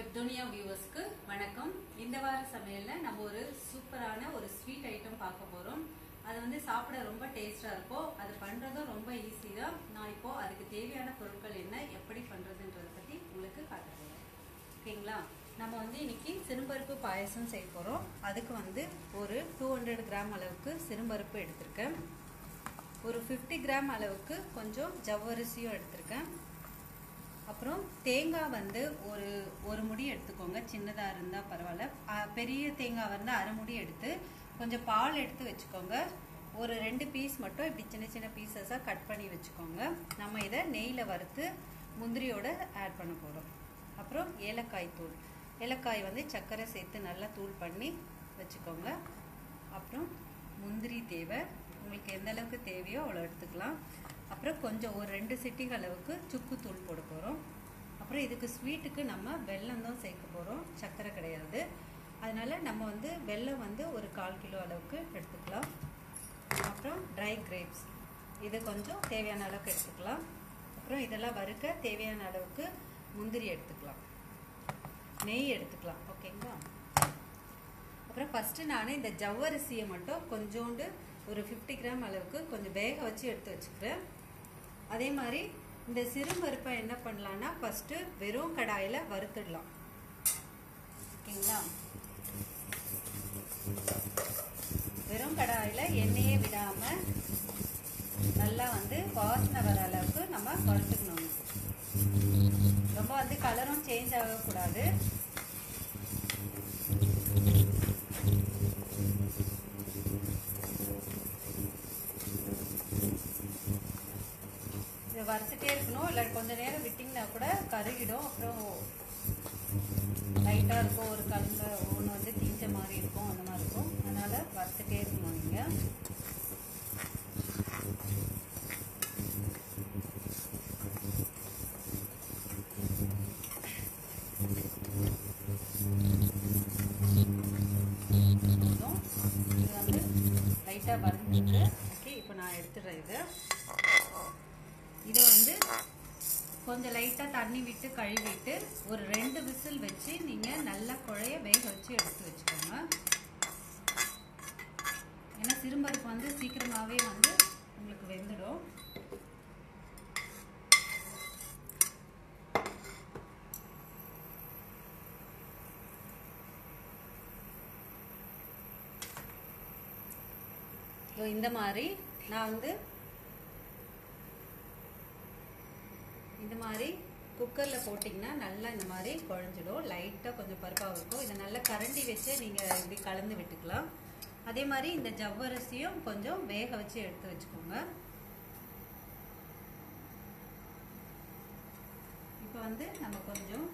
துனியா வியூவர்ஸ்க்கு வணக்கம். இந்த வார சமையல்ல நம்ம ஒரு சூப்பரான ஒரு ஸ்வீட் ஐட்டம் பார்க்க போறோம். அது வந்து சாப்பிட ரொம்ப டேஸ்டா இருக்கும் அது பண்றதும் ரொம்ப ஈஸி தான். நான் இப்போ அதுக்கு தேவையான பொருட்கள் என்ன எப்படி பண்றதுன்றத பத்தி உங்களுக்கு காட்டுறேன். ஓகேங்களா? நம்ம வந்து இன்னைக்கு சிறுபருப்பு பாயசம் செய்ய போறோம். அதுக்கு வந்து ஒரு டூ ஹண்ட்ரட் கிராம் அளவுக்கு சிறுபருப்பு எடுத்திருக்கேன். ஒரு ஃபிஃப்டி கிராம் அளவுக்கு கொஞ்சம் ஜவ்வரிசியும் எடுத்திருக்கேன். அப்புறம் தேங்காய் வந்து ஒரு ஒரு முடி எடுத்துக்கோங்க. சின்னதாக இருந்தால் பரவாயில்ல. பெரிய தேங்காய் வந்து அரை முடி எடுத்து கொஞ்சம் பால் எடுத்து வச்சுக்கோங்க. ஒரு ரெண்டு பீஸ் மட்டும் இப்படி சின்ன சின்ன பீசஸாக கட் பண்ணி வச்சுக்கோங்க. நம்ம இதை நெய்யில் வறுத்து முந்திரியோட ஆட் பண்ண போகிறோம் அப்புறம் ஏலக்காய் தூள். ஏலக்காய் வந்து சர்க்கரை சேர்த்து நல்லா தூள் பண்ணி வச்சுக்கோங்க. அப்புறம் முந்திரி தேவை. உங்களுக்கு எந்த அளவுக்கு தேவையோ அவ்வளோ எடுத்துக்கலாம். அப்புறம் கொஞ்சம் ஒரு ரெண்டு சிட்டிகள் அளவுக்கு சுக்கு தூள் போட போகிறோம் அப்புறம் இதுக்கு ஸ்வீட்டுக்கு நம்ம வெல்லம் தான் சேர்க்க போகிறோம் சர்க்கரை கிடையாது. அதனால் நம்ம வந்து வெல்லம் வந்து ஒரு கால் கிலோ அளவுக்கு எடுத்துக்கலாம். அப்புறம் ட்ரை கிரேப்ஸ் இது கொஞ்சம் தேவையான அளவுக்கு எடுத்துக்கலாம். அப்புறம் இதெல்லாம் வறுக்க தேவையான அளவுக்கு முந்திரி எடுத்துக்கலாம். நெய் எடுத்துக்கலாம். ஓகேங்களா? அப்புறம் ஃபஸ்ட்டு நான் இந்த ஜவ்வரிசியை மட்டும் கொஞ்சோண்டு ஒரு ஃபிஃப்டி கிராம் அளவுக்கு கொஞ்சம் வேக வச்சு எடுத்து வச்சுக்கிறேன். அதே மாதிரி இந்த சிறு பருப்பை என்ன பண்ணலான்னா ஃபஸ்ட்டு வெறும் கடாயில் வறுத்துடலாம். ஓகேங்களா? வெறும் கடாயில் எண்ணெயே விடாமல் நல்லா வந்து வாசனை வர அளவுக்கு நம்ம வறுத்துக்கணும். ரொம்ப வந்து கலரும் சேஞ்ச் ஆகக்கூடாது இதை வறுத்துட்டே இருக்கணும் இல்லை கொஞ்ச நேரம் விட்டிங்கன்னா கூட கருகிடும். அப்புறம் லைட்டாக இருக்கும். ஒரு கலந்த ஒன்று வந்து தீஞ்ச மாதிரி இருக்கும். அந்த மாதிரி இருக்கும். அதனால் வறுத்துட்டே இருக்கணும் நீங்கள் வந்து லைட்டாக வரைஞ்சிட்டு ஓகே இப்போ நான் எடுத்துடுறேன் இது. இதை வந்து கொஞ்சம் லைட்டாக தண்ணி விட்டு கழுவிட்டு ஒரு ரெண்டு விசில் வச்சு நீங்கள் நல்லா குழைய வேக வச்சு எடுத்து வச்சுக்கோங்க. ஏன்னா சிறுபருப்பு வந்து சீக்கிரமாகவே வந்து உங்களுக்கு வெந்துடும். இந்த மாதிரி நான் வந்து இந்த மாதிரி குக்கரில் போட்டிங்கன்னா நல்லா இந்த மாதிரி குழஞ்சிடும். லைட்டாக கொஞ்சம் பருப்பாக இருக்கும். இதை நல்லா கரண்டி வச்சு நீங்கள் இப்படி கலந்து விட்டுக்கலாம். அதே மாதிரி இந்த ஜவ்வரிசியும் கொஞ்சம் வேக வச்சு எடுத்து வச்சுக்கோங்க. இப்போ வந்து நம்ம கொஞ்சம்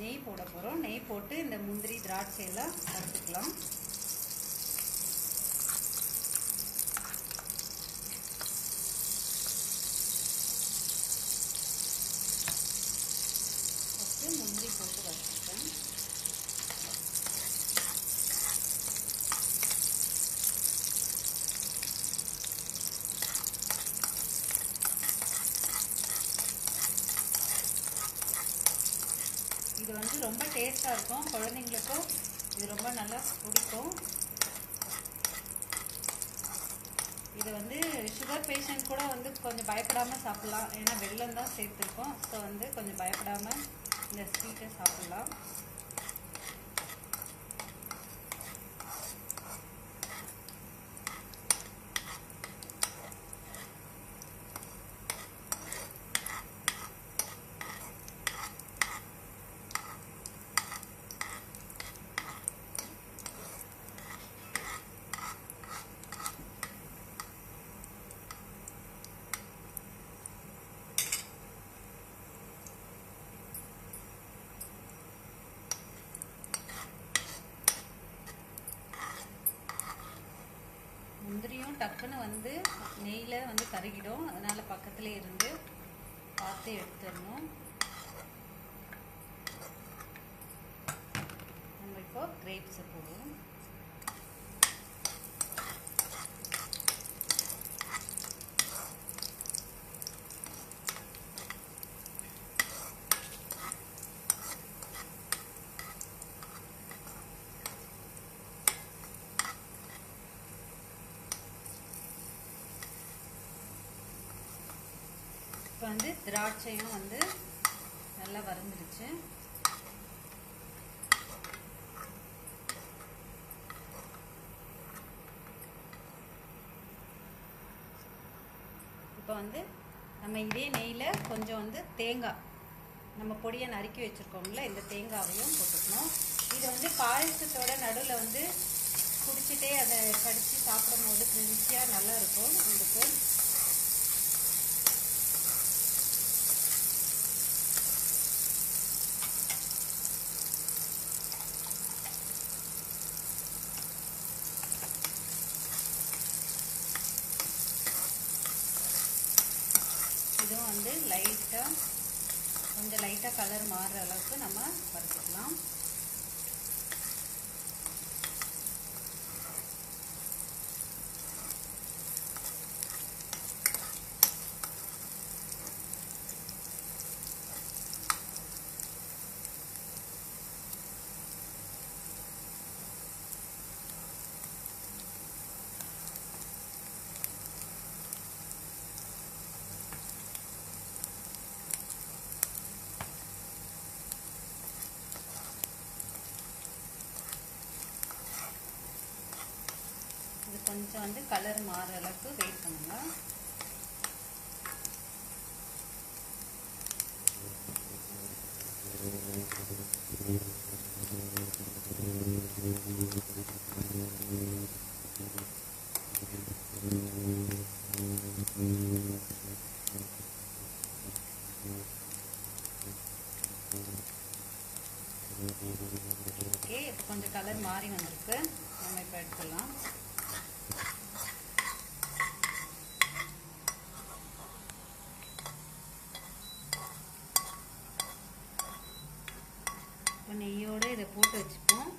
நெய் போட போகிறோம் நெய் போட்டு இந்த முந்திரி திராட்சை எல்லாம் வறுத்துக்கலாம் ஃபஸ்ட்டு முந்திரி போட்டு வச்சுருக்கேன் இது வந்து ரொம்ப டேஸ்ட்டாக இருக்கும். குழந்தைங்களுக்கும் இது ரொம்ப நல்லா பிடிக்கும். இது வந்து சுகர் பேஷண்ட் கூட வந்து கொஞ்சம் பயப்படாமல் சாப்பிட்லாம். ஏன்னா வெள்ளம் தான் சேர்த்துருக்கோம். ஸோ வந்து கொஞ்சம் பயப்படாமல் இந்த ஸ்வீட்டை சாப்பிட்லாம் டக்குன்னு வந்து நெய்யில் வந்து கருகிடும். அதனால் பக்கத்தில் இருந்து பார்த்து எடுத்துடணும். நம்ம இப்போ கிரேப்ஸை போடுவோம். வந்து திராட்சையும் வந்து நல்லா வறுந்துருச்சு இப்போ வந்து நம்ம இதே நெய்யில் கொஞ்சம் வந்து தேங்காய் நம்ம பொடியை நறுக்கி வச்சுருக்கோம்ல இந்த தேங்காவையும் போட்டுக்கணும். இது வந்து பாயசத்தோட நடுவில் வந்து குடிச்சிட்டே அதை கடித்து சாப்பிடும் போது நல்லா இருக்கும். இதுக்கு வந்து லைட்டாக கொஞ்சம் லைட்டாக கலர் மாறுற அளவுக்கு நம்ம வறுத்துக்கலாம் இது கொஞ்சம் வந்து கலர் மாறுற அளவுக்கு வெயிட் பண்ணுங்க. ஓகே இப்போ கொஞ்சம் கலர் மாறி வந்திருக்கு. நம்ம இப்போ எடுத்துடலாம் இப்போ நெய்யோடு இதை போட்டு வச்சுப்போம்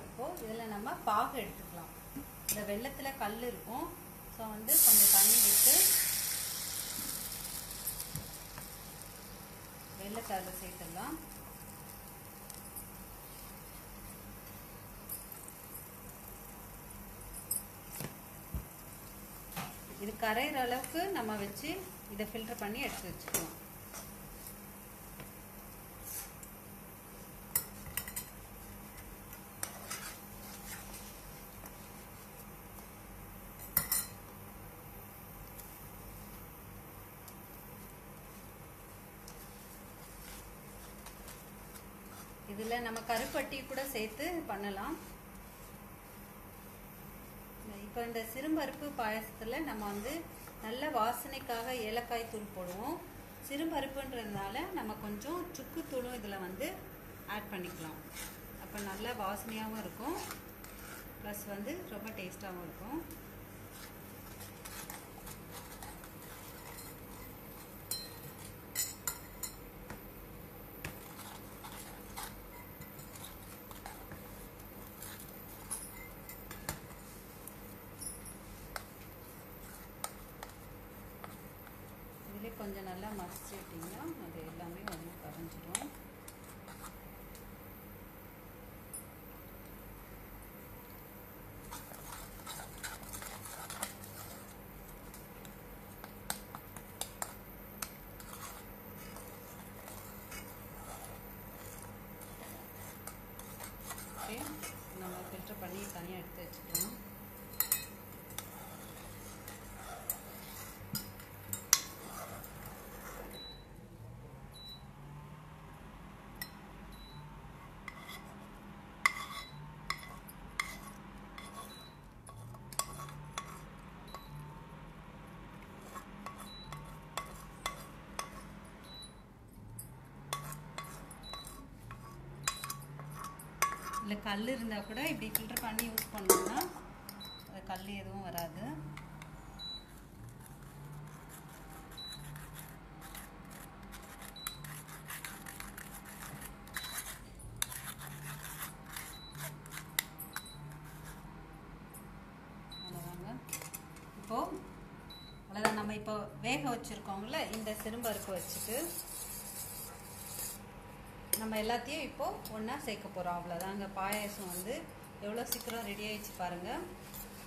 இப்போது இதில் நம்ம பாகு எடுத்துக்கலாம் இந்த வெள்ளத்தில் கல் இருக்கும். ஸோ வந்து கொஞ்சம் தண்ணி விட்டு வெள்ளத்தை சேர்த்துடலாம். இது கரையிற அளவுக்கு நம்ம வச்சு இதை ஃபில்டர் பண்ணி எடுத்து வச்சுக்கலாம் இதில் நம்ம கருப்பட்டி கூட சேர்த்து பண்ணலாம். இப்போ இந்த சிறுபருப்பு பாயசத்தில் நம்ம வந்து நல்ல வாசனைக்காக ஏலக்காய் தூள் போடுவோம். சிறுபருப்புன்றதுனால நம்ம கொஞ்சம் சுக்குத்தூளும் இதில் வந்து ஆட் பண்ணிக்கலாம். அப்போ நல்லா வாசனையாகவும் இருக்கும். ப்ளஸ் வந்து ரொம்ப டேஸ்ட்டாகவும் இருக்கும் இதிலே கொஞ்சம் நல்லா மசிச்சிட்டிங்கன்னா அது எல்லாமே வந்து கரைஞ்சிடும் ஓகே நம்ம ஃபில்டர் பண்ணி தனியாக எடுத்து வச்சுக்கலாம். இல்லை கல் இருந்தால் கூட இப்படி ஃபில்டர் பண்ணி யூஸ் பண்ணோம்னா அது கல் எதுவும் வராது. அவ்வளோதாங்க இப்போது அவ்வளோதான் நம்ம இப்போ வேக வச்சுருக்கோங்கள இந்த சிறும்பருப்பு வச்சுட்டு நம்ம எல்லாத்தையும் இப்போது ஒன்றா சேர்க்க போகிறோம் அவ்வளோதாங்க பாயாசம் வந்து எவ்வளோ சீக்கிரம் ரெடி ஆகிடுச்சு பாருங்கள்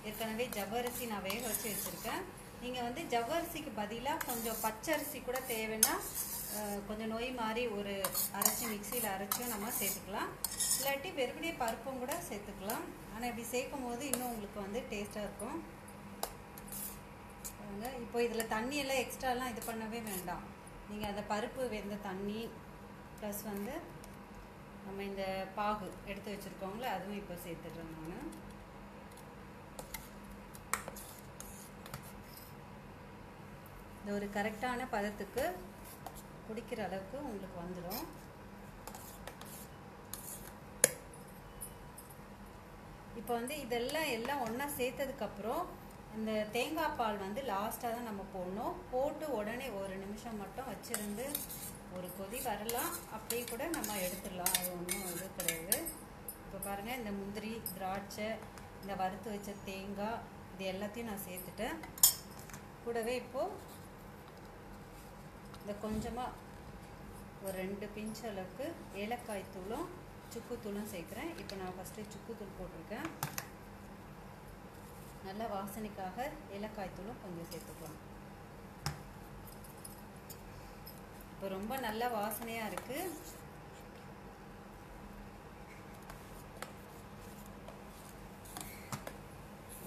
ஏற்கனவே ஜவ்வரிசி நான் வேக வச்சு வச்சுருக்கேன். நீங்கள் வந்து ஜவ்வரிசிக்கு பதிலாக கொஞ்சம் பச்சரிசி கூட தேவைன்னா கொஞ்சம் நோய் மாதிரி ஒரு அரைச்சி மிக்சியில் அரைச்சும் நம்ம சேர்த்துக்கலாம். இல்லாட்டி வெறுமனே பருப்பும் கூட சேர்த்துக்கலாம். ஆனால் இப்படி சேர்க்கும் போது இன்னும் உங்களுக்கு வந்து டேஸ்ட்டாக இருக்கும். இப்போ இதில் தண்ணியெல்லாம் எக்ஸ்ட்ராலாம் இது பண்ணவே வேண்டாம். நீங்கள் அந்த பருப்பு வெந்த தண்ணி ப்ளஸ் வந்து நம்ம இந்த பாகு எடுத்து வச்சுருக்கோங்களே அதுவும் இப்போ சேர்த்துடுறேன் நான். இந்த ஒரு கரெக்டான பதத்துக்கு குடிக்கிற அளவுக்கு உங்களுக்கு வந்துடும். இப்போ வந்து இதெல்லாம் எல்லாம் ஒன்றா சேர்த்ததுக்கப்புறம் இந்த தேங்காய் பால் வந்து லாஸ்ட்டாக தான் நம்ம போடணும். போட்டு உடனே ஒரு நிமிஷம் மட்டும் வச்சுருந்து ஒரு கொதி வரலாம் அப்படியே கூட நம்ம எடுத்துடலாம். அது ஒன்றும் இது கிடையாது. இப்போ பாருங்கள் இந்த முந்திரி திராட்சை இந்த வறுத்து வச்ச தேங்காய் இது எல்லாத்தையும் நான் சேர்த்துட்டேன். கூடவே இப்போது இந்த கொஞ்சமாக ஒரு ரெண்டு பிஞ்ச் அளவுக்கு ஏலக்காய் தூளும் சுக்குத்தூளும் சேர்க்குறேன். இப்போ நான் ஃபஸ்ட்டு சுக்குத்தூள் போட்டிருக்கேன். நல்ல வாசனைக்காக ஏலக்காய் தூளும் கொஞ்சம் சேர்த்துக்கலாம் இப்போ ரொம்ப நல்ல வாசனையாக இருக்குது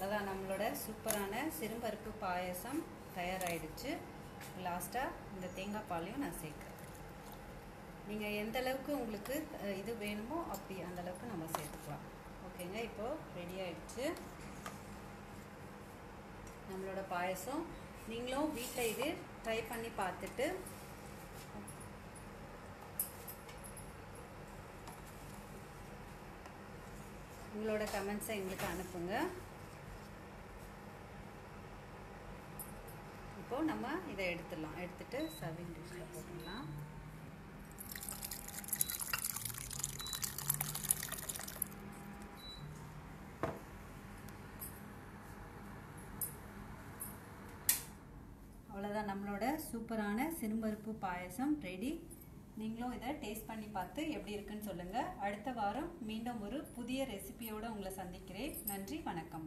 அதான் நம்மளோட சூப்பரான சிறுபருப்பு பாயசம் தயாராகிடுச்சு லாஸ்ட்டாக இந்த தேங்காய் பாலையும் நான் சேர்க்குறேன். நீங்கள் எந்த அளவுக்கு உங்களுக்கு இது வேணுமோ அப்படி அந்த அளவுக்கு நம்ம சேர்த்துக்கலாம். ஓகேங்க இப்போது ரெடி ஆகிடுச்சு நம்மளோட பாயசம். நீங்களும் வீட்டில் இது ட்ரை பண்ணி பார்த்துட்டு உங்களோட கமெண்ட்ஸை எங்களுக்கு அனுப்புங்க. இப்போ நம்ம இதை எடுத்துடலாம். எடுத்துட்டு சர்விங் டிஷ்ஷில் போட்டுடலாம். அவ்வளோதான் நம்மளோட சூப்பரான சிறுபருப்பு பாயசம் ரெடி நீங்களும் இதை டேஸ்ட் பண்ணி பார்த்து எப்படி இருக்குன்னு சொல்லுங்கள் அடுத்த வாரம் மீண்டும் ஒரு புதிய ரெசிபியோடு உங்களை சந்திக்கிறேன். நன்றி வணக்கம்.